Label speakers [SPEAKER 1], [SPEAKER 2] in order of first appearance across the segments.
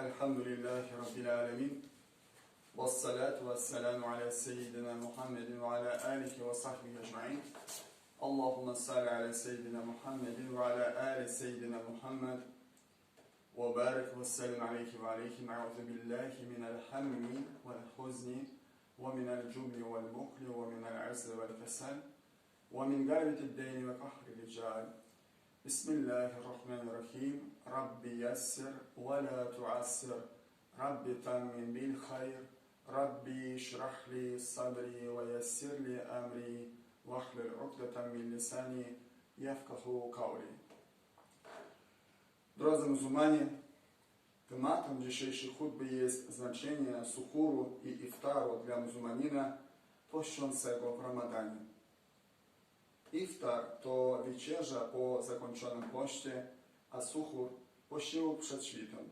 [SPEAKER 1] الحمد لله رب العالمين والصلاة والسلام على سيدنا محمد وعلى آله وصحبه أجمعين اللهم صل على سيدنا محمد وعلى آل سيدنا محمد وبارك وسلم عليك وعليك أعوذ بالله من الهم والحزن ومن الجبن والبخل ومن العسر والكسل ومن غلبة الدين وقهر الرجال بسم الله الرحمن الرحيم رب يسر ولا تعسر رب تمن بالخير ربي اشرح لي صدري ويسر لي أمري واحلل عقدة من لساني يفقه قولي Drodzy muzułmanie, tematem dzisiejszej hutby jest znaczenie suchuru i iftaru dla muzułmanina poświącego w Ramadanie. Iftar to wieczerza po zakończonym poście, a suchur posiłek przed świtem.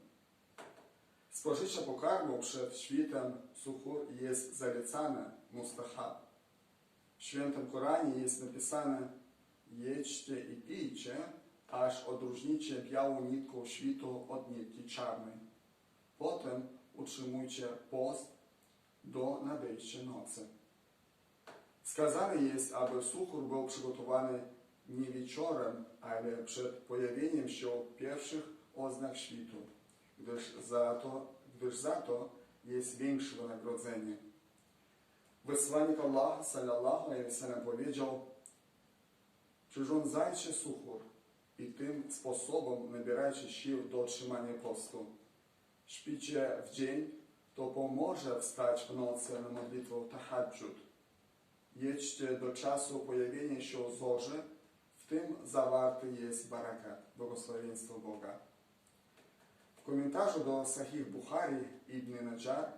[SPEAKER 1] Spożycie pokarmu przed świtem suchur jest zalecane mustahab. W świętym Koranie jest napisane jedźcie i pijcie, aż odróżnicie białą nitką świtu od nitki czarnej. Potem utrzymujcie post do nadejścia nocy. Wskazane jest, aby suchur był przygotowany nie wieczorem, ale przed pojawieniem się pierwszych oznak świtu, gdyż za to, gdyż za to jest większe wynagrodzenie. Wysłannik Allah sallallahu alaihi wasallam powiedział Przyrządzajcie suchur i tym sposobem nabierajcie sił do trzymania postu. Śpicie w dzień, to pomoże wstać w nocy na modlitwę tahajjud. Jedźcie do czasu pojawienia się zorzy, w tym zawarty jest barakat, błogosławieństwo Boga. W komentarzu do Sahih Bukhari Ibn Najjar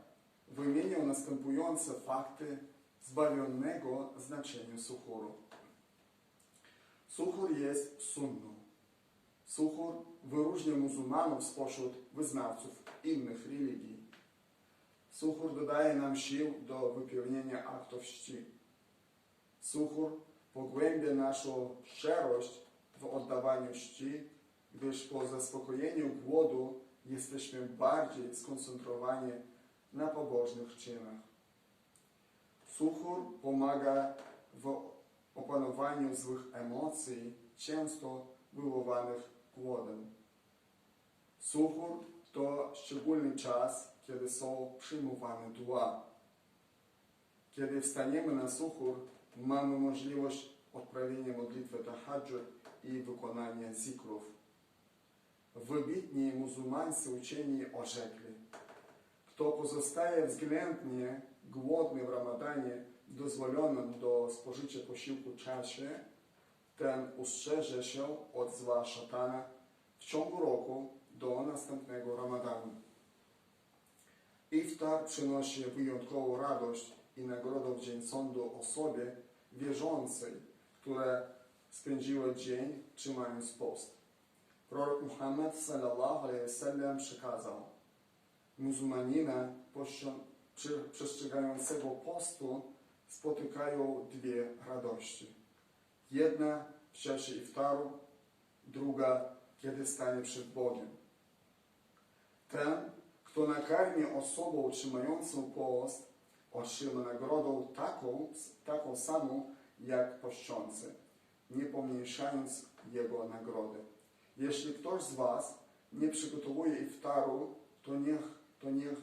[SPEAKER 1] wymienił następujące fakty zbawionego znaczenia suchuru. Suchur jest sunną. Suchur wyróżnia muzułmanów spośród wyznawców innych religii. Suchur dodaje nam sił do wypełnienia aktów czci. Suchur pogłębia naszą szczerość w oddawaniu czci, gdyż po zaspokojeniu głodu jesteśmy bardziej skoncentrowani na pobożnych czynach. Suchur pomaga w opanowaniu złych emocji, często wywołanych głodem. Suchur to szczególny czas, kiedy są przyjmowane dua. Kiedy wstaniemy na suchur, mamy możliwość odprawienia modlitwy tahajjud i wykonania zikrów. Wybitni muzułmańscy uczeni orzekli, kto pozostaje względnie głodny w Ramadanie dozwolonym do spożycia posiłku czasie, ten ustrzeże się od zła szatana w ciągu roku do następnego Ramadanu. Iftar przynosi wyjątkową radość i nagrodę w dzień sądu osobie wierzącej, które spędziło dzień trzymając post. Prorok Muhammad sallallahu alaihi wasallam przekazał muzułmanina przestrzegającego postu spotykają dwie radości. Jedna w czasie iftaru, druga kiedy stanie przed Bogiem. Ten, kto nakarmi osobę utrzymującą post, otrzyma nagrodę taką, taką samą jak poszczący, nie pomniejszając jego nagrody. Jeśli ktoś z Was nie przygotowuje iftaru, to niech, to niech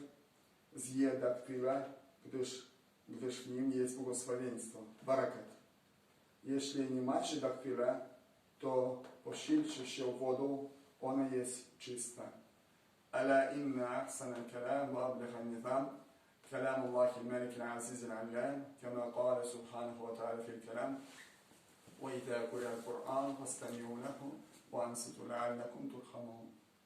[SPEAKER 1] zje daktylę, gdyż, gdyż w nim jest błogosławieństwo, barakat. Jeśli nie macie daktyle, to posilcie się wodą, ona jest czysta. ألا إن أحسن الكلام وأبلغ النظام كلام الله الملك العزيز العلام كما قال سبحانه وتعالى في الكلام وإذا قرأ القرآن فاستمعوا له وأنصتوا لعلكم ترحمون.